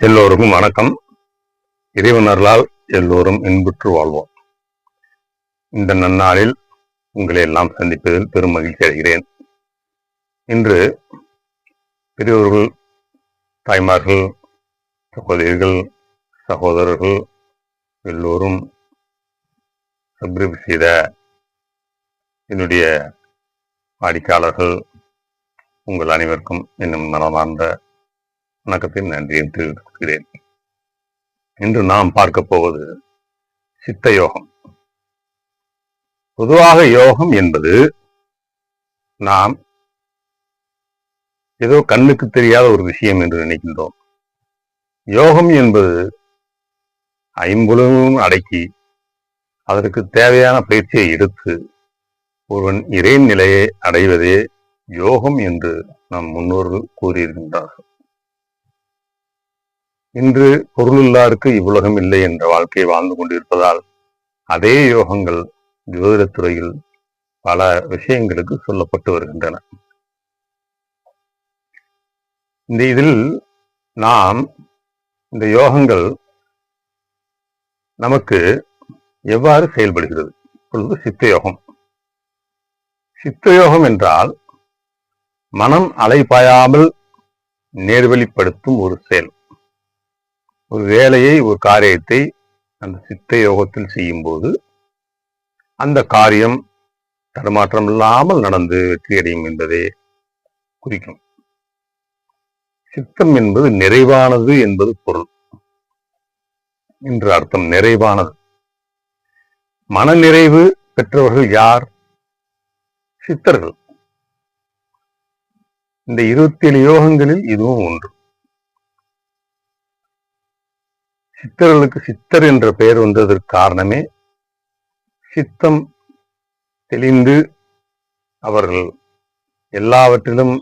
எல்லோருக்கும் வணக்கம். இறைவனர்களால் எல்லோரும் இன்புற்று வாழ்வோம். இந்த நன்னாளில் உங்களை எல்லாம் சந்திப்பதில் பெரும் மகிழ்ச்சி அடைகிறேன். இன்று பெரியோர்கள் தாய்மார்கள் சகோதரிகள் சகோதரர்கள் எல்லோரும் சப்ஸ்கிரைப் செய்த என்னுடைய வாடிக்கையாளர்கள் உங்கள் அனைவருக்கும் இன்னும் மனமார்ந்த வணக்கத்தை நன்றியை தெரிவிக்கிறேன் இன்று நாம் பார்க்க போவது சித்த யோகம். பொதுவாக யோகம் என்பது நாம் ஏதோ கண்ணுக்கு தெரியாத ஒரு விஷயம் என்று நினைக்கின்றோம். யோகம் என்பது ஐம்புலமும் அடக்கி அதற்கு தேவையான பயிற்சியை எடுத்து ஒருவன் இறை நிலையை அடைவதே யோகம் என்று நம் முன்னோர்கள் கூறியிருக்கின்றார்கள். இன்று பொருளில்லாருக்கு இவ்வுலகம் இல்லை என்ற வாழ்க்கையை வாழ்ந்து கொண்டிருப்பதால் அதே யோகங்கள் ஜோதிடத்துறையில் பல விஷயங்களுக்கு சொல்லப்பட்டு வருகின்றன. இந்த இதில் நாம் இந்த யோகங்கள் நமக்கு எவ்வாறு செயல்படுகிறது? இப்பொழுது சித்த யோகம் சித்த யோகம் என்றால் மனம் அலைபாயாமல் நேர்வழிப்படுத்தும் ஒரு செயல். ஒரு வேலையை ஒரு காரியத்தை அந்த சித்த யோகத்தில் செய்யும் போது அந்த காரியம் தடுமாற்றம் இல்லாமல் நடந்து வெற்றியடையும் என்பதே குறிக்கும். சித்தம் என்பது நிறைவானது என்பது பொருள் என்று அர்த்தம். நிறைவானது. மன நிறைவு பெற்றவர்கள் யார்? சித்தர்கள். இந்த இருபத்தி ஏழு யோகங்களில் இதுவும் ஒன்று. சித்தர்களுக்கு சித்தர் என்ற பெயர் வந்ததற்கு காரணமே சித்தம் தெளிந்து அவர்கள் எல்லாவற்றிலும்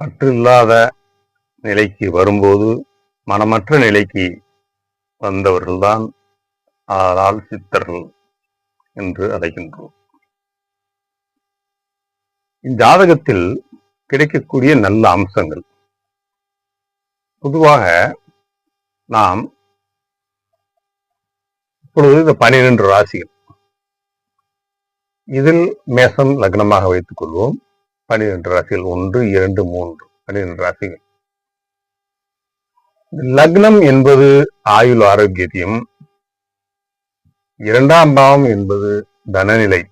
பற்று இல்லாத நிலைக்கு வரும்போது மனமற்ற நிலைக்கு வந்தவர்கள்தான் ஆனால் சித்தர்கள் என்று அழைக்கின்றோம். இஜாதகத்தில் கிடைக்கக்கூடிய நல்ல அம்சங்கள். பொதுவாக நாம் இப்பொழுது இந்த பனிரெண்டு ராசிகள். இதில் மேசம் லக்னமாக வைத்துக் கொள்வோம். பனிரெண்டு ராசிகள் ஒன்று இரண்டு மூன்று. பனிரெண்டு ராசிகள். லக்னம் என்பது ஆயுள் ஆரோக்கியத்தையும் இரண்டாம் பாவம் என்பது தனநிலை.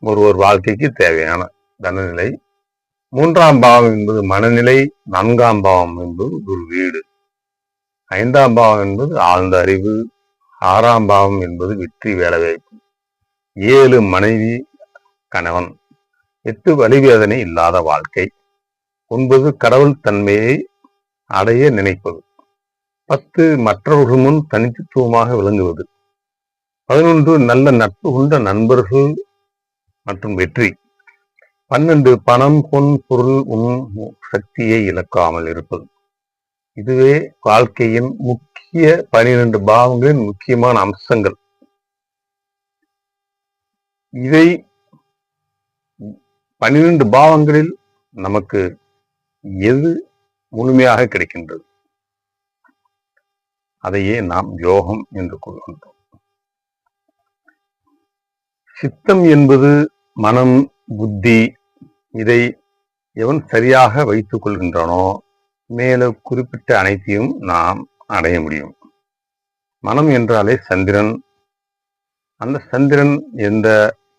ஒருவர் வாழ்க்கைக்கு தேவையான தனநிலை. மூன்றாம் பாவம் என்பது மனநிலை. நான்காம் பாவம் என்பது ஒரு வீடு. ஐந்தாம் பாவம் என்பது ஆழ்ந்த அறிவு. ஆறாம் பாவம் என்பது வெற்றி வேலைவாய்ப்பு. ஏழு மனைவி கணவன். எட்டு வலிவேதனை இல்லாத வாழ்க்கை. ஒன்பது கடவுள் தன்மையை அடைய நினைப்பது. பத்து மற்றவர்கள் முன் தனித்துவமாக விளங்குவது. பதினொன்று நல்ல நட்பு கொண்ட நண்பர்கள் மற்றும் வெற்றி. பன்னெண்டு பணம் பொன் பொருள் உன் சக்தியை இழக்காமல் இருப்பது. இதுவே வாழ்க்கையின் முக்கிய பனிரெண்டு பாவங்களின் முக்கியமான அம்சங்கள். இதை பன்னிரண்டு பாவங்களில் நமக்கு எது முழுமையாக கிடைக்கின்றது? அதையே நாம் யோகம் என்று கொள்கின்றோம் சித்தம் என்பது மனம் புத்தி இதை எவன் சரியாக வைத்துக் கொள்கின்றனோ மேல குறிப்பிட்ட அனைத்தையும் நாம் அடைய முடியும். மனம் என்றாலே சந்திரன். அந்த சந்திரன் எந்த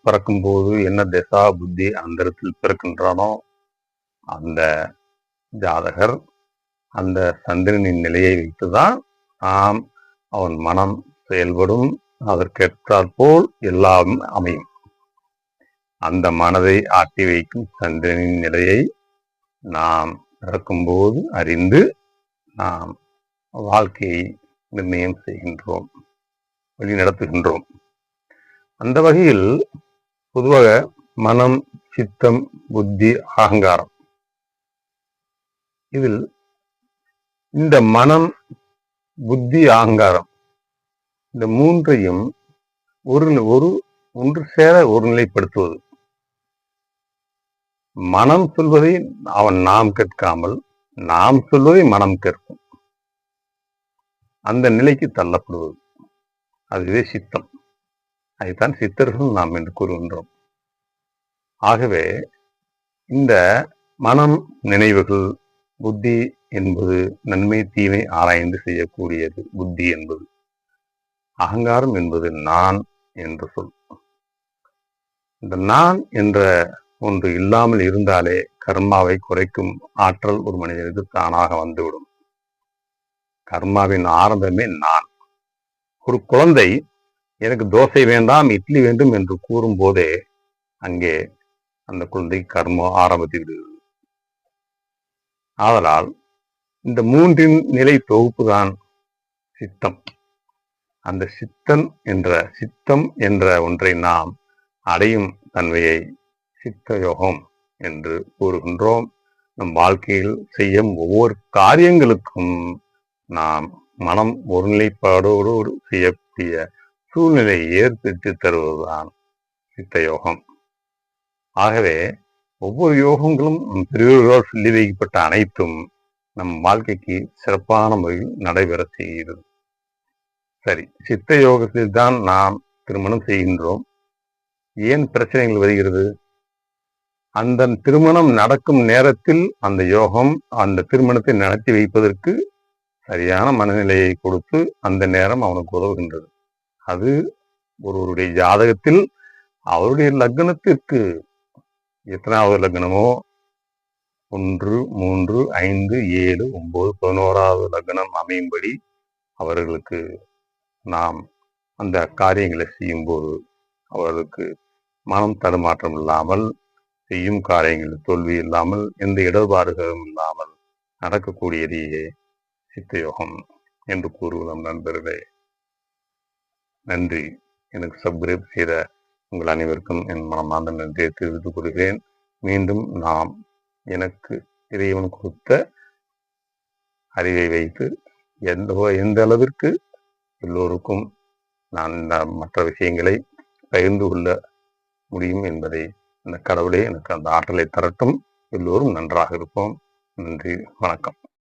பிறக்கும் போது என்ன திசா புத்தி அந்தரத்தில் பிறக்கின்றானோ அந்த ஜாதகர் அந்த சந்திரனின் நிலையை வைத்துதான் நாம் அவன் மனம் செயல்படும். அதற்கேற்றாற்போல் எல்லாம் அமையும். அந்த மனதை ஆட்டி வைக்கும் சந்திரனின் நிலையை நாம் பிறக்கும்போது அறிந்து நாம் வாழ்க்கையை நிர்ணயம் செய்கின்றோம் வழி நடத்துகின்றோம். அந்த வகையில் பொதுவாக மனம் சித்தம் புத்தி அகங்காரம் இதில் இந்த மனம் புத்தி அகங்காரம் இந்த மூன்றையும் ஒரு ஒரு ஒன்று சேர ஒரு நிலைப்படுத்துவது. மனம் சொல்வதை அவன் நாம் கேட்காமல் நாம் சொல்வதை மனம் கேட்கும். அந்த நிலைக்கு தள்ளப்படுவது. அதுவே சித்தம். அதுதான் சித்தர்கள் நாம் என்று கூறுகின்றோம். ஆகவே இந்த மனம் நினைவுகள் புத்தி என்பது நன்மை தீமை ஆராய்ந்து செய்யக்கூடியது புத்தி என்பது. அகங்காரம் என்பது நான் என்று சொல். இந்த நான் என்ற ஒன்று இல்லாமல் இருந்தாலே கர்மாவை குறைக்கும் ஆற்றல் ஒரு மனிதனுக்கு தானாக வந்துவிடும். கர்மாவின் ஆரம்பமே நான். ஒரு குழந்தை எனக்கு தோசை வேண்டாம் இட்லி வேண்டும் என்று கூறும் போதே அங்கே அந்த குழந்தை கர்மம் ஆரம்பித்து விடுகிறது ஆதலால் இந்த மூன்றின் நிலை தொகுப்பு தான் சித்தம். அந்த சித்தன் என்ற சித்தம் என்ற ஒன்றை நாம் அடையும் தன்மையை சித்த யோகம் என்று கூறுகின்றோம். நம் வாழ்க்கையில் செய்யும் ஒவ்வொரு காரியங்களுக்கும் நாம் மனம் ஒருநிலைப்பாடோடு செய்யக்கூடிய சூழ்நிலையை ஏற்படுத்தி தருவதுதான் சித்த யோகம். ஆகவே ஒவ்வொரு யோகங்களும் பெரியவர்களால் சொல்லி வைக்கப்பட்ட அனைத்தும் நம் வாழ்க்கைக்கு சிறப்பான முறையில் நடைபெற செய்கிறது. சரி சித்த யோகத்தில் தான் நாம் திருமணம் செய்கின்றோம். ஏன் பிரச்சனைகள் வருகிறது? அந்த திருமணம் நடக்கும் நேரத்தில் அந்த யோகம் அந்த திருமணத்தை நடத்தி வைப்பதற்கு சரியான மனநிலையை கொடுத்து அந்த நேரம் அவனுக்கு உதவுகின்றது. அது ஒருவருடைய ஜாதகத்தில் அவருடைய லக்னத்திற்கு எத்தனாவது லக்னமோ? ஒன்று மூன்று ஐந்து ஏழு ஒன்பது பதினோராவது லக்னம் அமையும்படி அவர்களுக்கு நாம் அந்த காரியங்களை செய்யும்போது அவர்களுக்கு மனம் தடுமாற்றம் இல்லாமல் செய்யும் காரியங்களில் தோல்வி இல்லாமல் எந்த இடர்பாடுகளும் இல்லாமல் நடக்கக்கூடியதையே சித்தயோகம் என்று கூறுவதும் நண்பர்களே. நன்றி. எனக்கு சப்ஸ்கிரைப் செய்த உங்கள் அனைவருக்கும் என் மனமார்ந்த நன்றியை தெரிவித்துக் கொள்கிறேன். மீண்டும் நாம் எனக்கு இறைவன் கொடுத்த அறிவை வைத்து எந்த எந்த அளவிற்கு எல்லோருக்கும் நான் இந்த மற்ற விஷயங்களை பகிர்ந்து கொள்ள முடியும் என்பதை அந்த கடவுளே எனக்கு அந்த ஆற்றலை தரட்டும். எல்லோரும் நன்றாக இருப்போம். நன்றி. வணக்கம்.